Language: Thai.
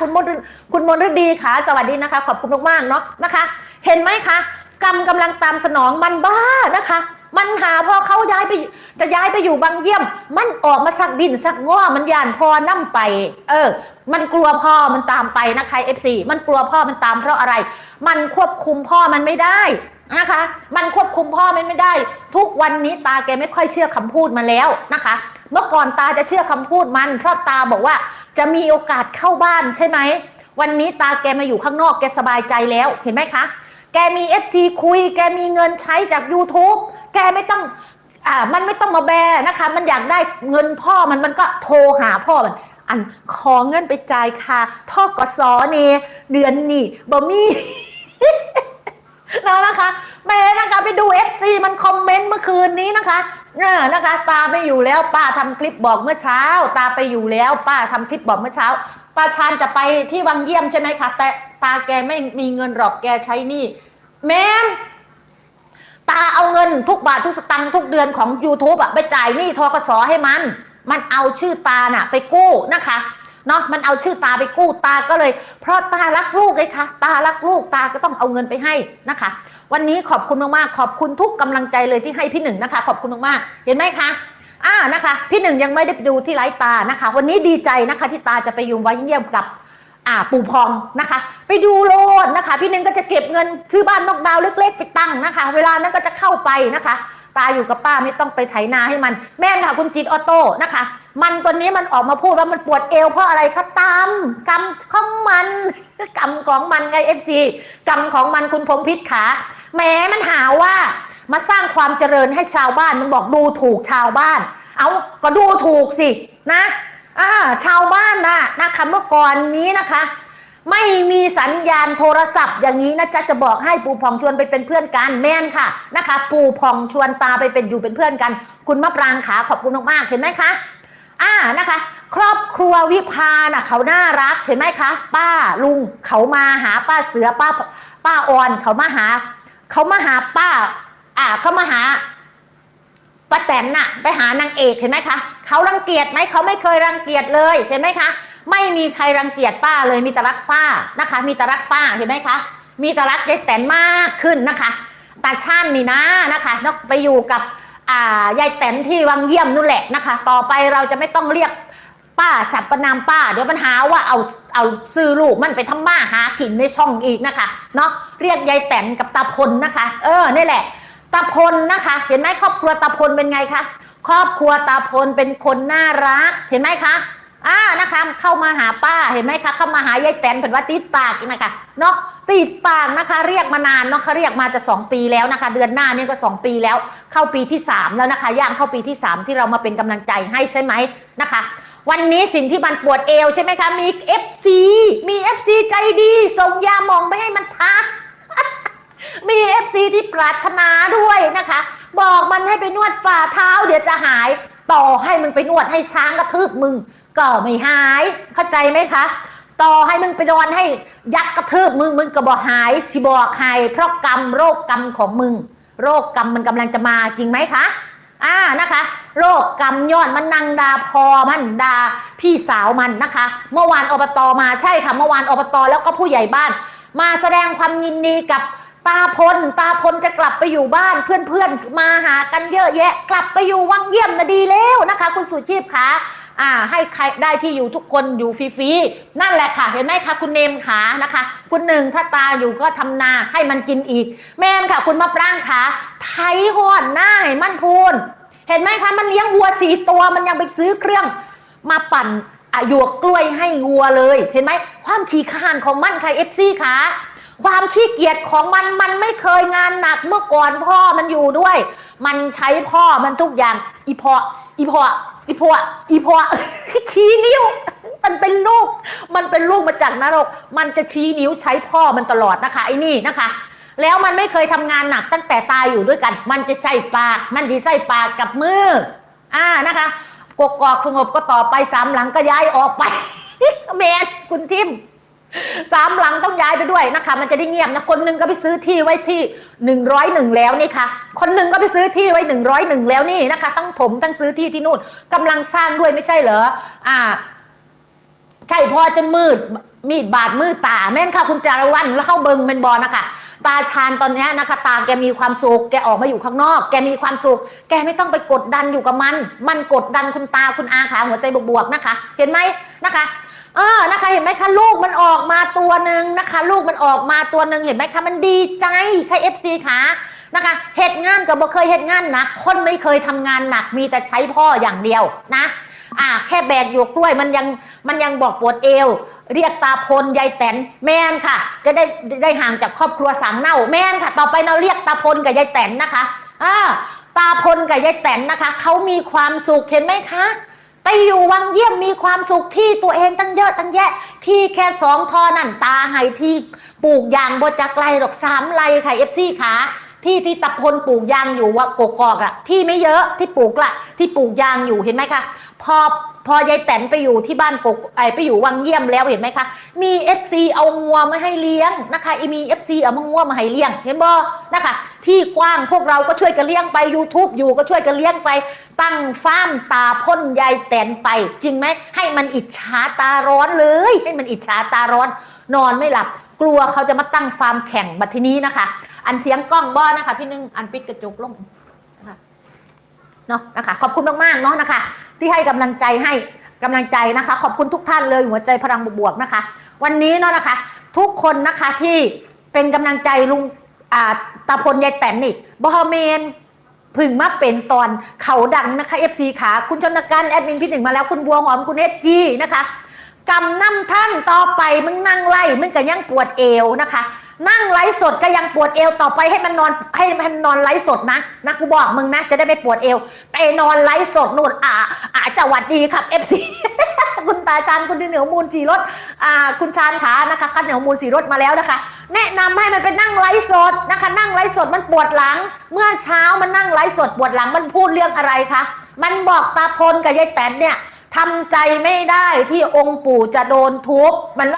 คุณมนคุณมนฤดีค่ะสวัสดีนะคะ ขอบคุณมากๆเนาะนะคะ เห็นไหมคะกรรมกำลังตามสนองมันบ้านะคะ มันหาพอเขาย้ายไปจะย้ายไปอยู่บางเยี่ยม มันออกมาสักดินสักง้อมันยานพอนั่มไป เออ มันกลัวพ่อมันตามไปนะคะเอฟซีมันกลัวพ่อมันตามเพราะอะไร มันควบคุมพ่อมันไม่ได้นะคะ มันควบคุมพ่อมันไม่ได้ ทุกวันนี้ตาแกไม่ค่อยเชื่อคำพูดมาแล้วนะคะ เมื่อก่อนตาจะเชื่อคำพูดมันเพราะตาบอกว่า จะมีโอกาสเข้าบ้านใช่ไหม วันนี้ตาแกมาอยู่ข้างนอกแกสบายใจแล้วเห็นไหมคะ แกมี FC คุย แกมีเงินใช้จาก YouTube แกไม่ต้องอ่ามันไม่ต้องมาแบนะคะ มันอยากได้เงินพ่อมันมันก็โทรหาพ่อมันอันขอเงินไปจ่ายค่ะท่อกสอเนเดือนนี่บ่มีแล้วนะคะแม่นะคะไปดู FC มันคอมเมนต์เมื่อคืนนี้นะคะ เออนะคะ ตาไปอยู่แล้ว ป้าทำคลิปบอกเมื่อเช้า ตาไปอยู่แล้ว ป้าทำคลิปบอกเมื่อเช้าตาชานจะไปที่วังเยี่ยมใช่ไหมคะแต่ตาแกไม่มีเงินหรอกแกใช้หนี่แม่นตาเอาเงินทุกบาททุกสตังค์ทุกเดือนของ YouTube อะไปจ่ายหนี้ทกสให้มัน มันเอาชื่อตาน่ะ ไปกู้นะคะเนาะมันเอาชื่อตาไปกู้ตาก็เลย เพราะตารักลูกเลยค่ะ ตารักลูกตาก็ต้องเอาเงินไปให้นะคะ วันนี้ขอบคุณมากๆ ขอบคุณทุกกำลังใจเลยที่ให้พี่หนึ่งนะคะ ขอบคุณมากๆ เห็นไหมคะอ่านะคะ พี่หนึ่งยังไม่ได้ไปดูที่ไลฟ์ตานะคะ วันนี้ดีใจนะคะที่ตาจะไปอยู่ไว้เยี่ยมกับอ่าปู่พองนะคะ ไปดูโลดนะคะ พี่หนึ่งก็จะเก็บเงินซื้อบ้านนอกดาวเล็ก ๆ ไปตั้งนะคะ เวลานั้นก็จะเข้าไปนะคะ ตาอยู่กับป้าไม่ต้องไปไถนาให้มัน แม่นค่ะคุณจิตออโต้นะคะ มันตัวนี้มันออกมาพูดว่ามันปวดเอวเพราะอะไรคะตามกรรมของมันกรรมของมันไงเอฟซีกรรมของมันคุณพงพิษขา แหม้มันหาว่ามาสร้างความเจริญให้ชาวบ้านมันบอกดูถูกชาวบ้าน เอาก็ดูถูกสินะอ่าชาวบ้านนะนะคะเมื่อก่อนนี้นะคะ ไม่มีสัญญาณโทรศัพท์ อย่างนี้นะจ๊ะจะบอกให้ปู่พองชวนไปเป็นเพื่อนกันแม่นค่ะนะคะ ปู่พองชวนตาไปเป็นอยู่เป็นเพื่อนกัน คุณมะปรางขาขอบคุณมากๆเห็นไหมคะอ่านะคะ ครอบครัววิพาน่ะเขาน่ารักเห็นไหมคะ ป้าลุงเขามาหาป้าเสือป้าป้าออนเขามาหา เขามาหาป้า อ่าเขามาหาป้าแตนน่ะ ไปหานางเอกเห็นไหมคะเขารังเกียจไหมเขาไม่เคยรังเกียจเลยเห็นไหมคะ ไม่มีใครรังเกียจป้าเลยมีแต่รักป้านะคะ มีแต่รักป้าเห็นไหมคะ มีแต่รักยายแตนมากขึ้นนะคะตาช่านนี่นะนะคะนกไปอยู่กับอ่ายายแตนที่วังเยี่ยมนู่นแหละนะคะ ต่อไปเราจะไม่ต้องเรียก ป้าสับประนามป้า เดี๋ยวปัญหาว่าเอาเอาซื้อลูกมันไปทำมาหากินในช่องอีกนะคะเนาะเรียกยายแตนกับตาพลนะคะ เออนี่แหละตาพลนะคะ เห็นไหมครอบครัวตาพลเป็นไงคะครอบครัวตาพลเป็นคนน่ารัก เห็นไหมคะอ่านะคะเข้ามาหาป้าเห็นไหมคะเข้ามาหายายแตนเป็นว่าติดปากนะคะเนาะติดปากนะคะ เรียกมานานเนาะเขาเรียกมาจะสองปีแล้วนะคะ เดือนหน้านี่ก็สองปีแล้ว เข้าปีที่สามแล้วนะคะย่างเข้าปีที่สามที่เรามาเป็นกำลังใจให้ใช่ไหมนะคะ วันนี้สิ่งที่มันปวดเอวใช่ไหมคะ มี FC มี FC ใจดีส่งยาหมองไปให้มันทามีเอฟซีที่ปรารถนาด้วยนะคะ บอกมันให้ไปนวดฝ่าเท้าเดี๋ยวจะหาย ต่อให้มึงไปนวดให้ช้างกระทืบมึง ก็ไม่หาย เข้าใจไหมคะ ต่อให้มึงไปนอนให้ยักษ์กระทืบมึงมึงก็บอกหายสิบอกหายเพราะกรรมโรคกรรมของมึง โรคกรรมมันกำลังจะมาจริงไหมคะ อ่านะคะ โรคกรรมย้อนมันนางดาพอมันดาพี่สาวมันนะคะ เมื่อวานอบตมาใช่ค่ะ เมื่อวานอบตแล้วก็ผู้ใหญ่บ้าน มาแสดงความยินดีกับตาพลตาพลจะกลับไปอยู่บ้านเพื่อนๆมาหากันเยอะแยะ กลับไปอยู่วังเยี่ยมนะดีแล้วนะคะ คุณสุชีพคะอ่าให้ใครได้ที่อยู่ทุกคนอยู่ฟรีๆนั่นแหละค่ะ เห็นไหมคะคุณเนมขานะคะ คุณหนึ่งถ้าตาอยู่ก็ทำนาให้มันกินอีก แม่นค่ะ คุณมะปรางขาไทยหอดหน้าให้มันพูน เห็นไหมคะมันเลี้ยงวัวสีตัวมันยังไปซื้อเครื่อง มาปั่นอะหยวกกล้วยให้วัวเลย เห็นไหมความขี้ข้านของมันค่ะเอฟซีขาความขี้เกียจของมันมันไม่เคยงานหนักเมื่อก่อนพ่อมันอยู่ด้วย มันใช้พ่อมันทุกอย่าง อีพออีพออีพออีพอชี้นิ้ว มันเป็นลูก มันเป็นลูกมาจากนรก มันจะชี้นิ้วใช้พ่อมันตลอดนะคะไอ้นี่นะคะ แล้วมันไม่เคยทำงานหนักตั้งแต่ตายอยู่ด้วยกัน มันจะใส่ปาก มันจะใส่ปากกับมือ อ่านะคะกกอกสงบก็ต่อไปสามหลังก็ย้ายออกไปแม่คุณทิมสามหลังต้องย้ายไปด้วยนะคะ มันจะได้เงียบนะคนหนึงก็ไปซื้อที่ไว้ที่หนึ่งร้อยหนึ่งแล้วนี่ค่ะ คนหนึงก็ไปซื้อที่ไว้หนึ่งร้อยหนึ่งแล้วนี่นะคะตั้งถมตั้งซื้อที่ที่นู่นกำลังสร้างด้วยไม่ใช่เหรออ่า ใช่พอจะมืดมีดบาดมือตาแม่นค่ะคุณจารวันแล้วเข้าเบิงเป็นบอนะคะ ตาชาญตอนนี้นะคะตาแกมีความสุขแกออกมาอยู่ข้างนอก แกมีความสุข แกไม่ต้องไปกดดันอยู่กับมัน มันกดดันคุณตาคุณอาขาหัวใจบวกๆนะคะ เห็นไหมนะคะเออนะคะเห็นไหมคะลูกมันออกมาตัวหนึ่งนะคะ ลูกมันออกมาตัวหนึ่งเห็นไหมคะมันดีใจค่ะเอฟซีขานะคะเหตุงานกับบ่เคยเหตุงานหนักคนไม่เคยทำงานหนักมีแต่ใช้พ่ออย่างเดียวนะอ่าแค่แบกหยวกกล้วยมันยังมันยังบอกปวดเอว เรียกตาพลยายแตนแมนค่ะ จะได้ได้ห่างจากครอบครัวสังเน่าแมนค่ะ ต่อไปเราเรียกตาพลกับยายแตนนะคะอ่าตาพลกับยายแตนนะคะเขามีความสุขเห็นไหมคะไปอยู่วังเยี่ยมมีความสุขที่ตัวเองตั้งเยอะตั้งแยะ ที่แค่สองทอนั่นตาไห้ที่ปลูกยางบจากไกลดอกสามไร่ค่ะเอฟซีขาที่ที่ตะพลปลูกยางอยู่ว่ากกอกอะที่ไม่เยอะที่ปลูกละที่ปลูกยางอยู่เห็นไหมคะ พอพอยายแตนไปอยู่ที่บ้านกกไอไปอยู่วังเยี่ยมแล้วเห็นไหมคะ มีเอฟซีเอางัวมาให้เลี้ยงนะคะอีมีเอฟซีเอามงัวมาให้เลี้ยง เห็นบ่นะคะ ที่กว้างพวกเราก็ช่วยกันเลี้ยงไป YouTube อยู่ก็ช่วยกันเลี้ยงไป ตั้งฟ้ามตาพ่นยายแตนไป จริงไหมให้มันอิจฉาตาร้อนเลย ให้มันอิจฉาตาร้อน นอนไม่หลับ กลัวเขาจะมาตั้งฟาร์มแข่งบัดทีนี้นะคะ อันเสียงกล้องบ่นะคะ พี่นึงอันปิดกระจกลงนะคะเนาะนะคะ ขอบคุณมากๆเนาะนะคะ ที่ให้กำลังใจให้กำลังใจนะคะ ขอบคุณทุกท่านเลยหัวใจพลังบวกๆนะคะ วันนี้เนาะนะคะ ทุกคนนะคะที่เป็นกำลังใจลุงอ่าตาพลยายแตนนี่บอเมนพึ่งมาเป็นตอนเขาดังนะคะ FC ขาคุณชนการแอดมินพี่หนึ่งมาแล้วคุณบัวหอมคุณเอสจีนะคะกำน้ำท่านต่อไปมึงนั่งไล่มึงก็ยังปวดเอวนะคะ นั่งไลฟ์สดก็ยังปวดเอวต่อไปให้มันนอนให้มันนอนไลฟ์สดนะนะกูบอกมึงนะจะได้ไม่ปวดเอวไปนอนไลฟ์สดนู่นอ่าอ่าสวัสดีครับ FC คุณตาชานคุณเหนียวมูลสีรถอ่าคุณชานขานะคะคันเหนียวมูลสีรถมาแล้วนะคะ แนะนำให้มันไปนั่งไลฟ์สดนะคะ นั่งไลฟ์สดมันปวดหลัง เมื่อเช้ามันนั่งไลฟ์สดปวดหลังมันพูดเรื่องอะไรคะมันบอกตาพลกับยายแตนเนี่ยทำใจไม่ได้ที่องค์ปู่จะโดนทุบมัน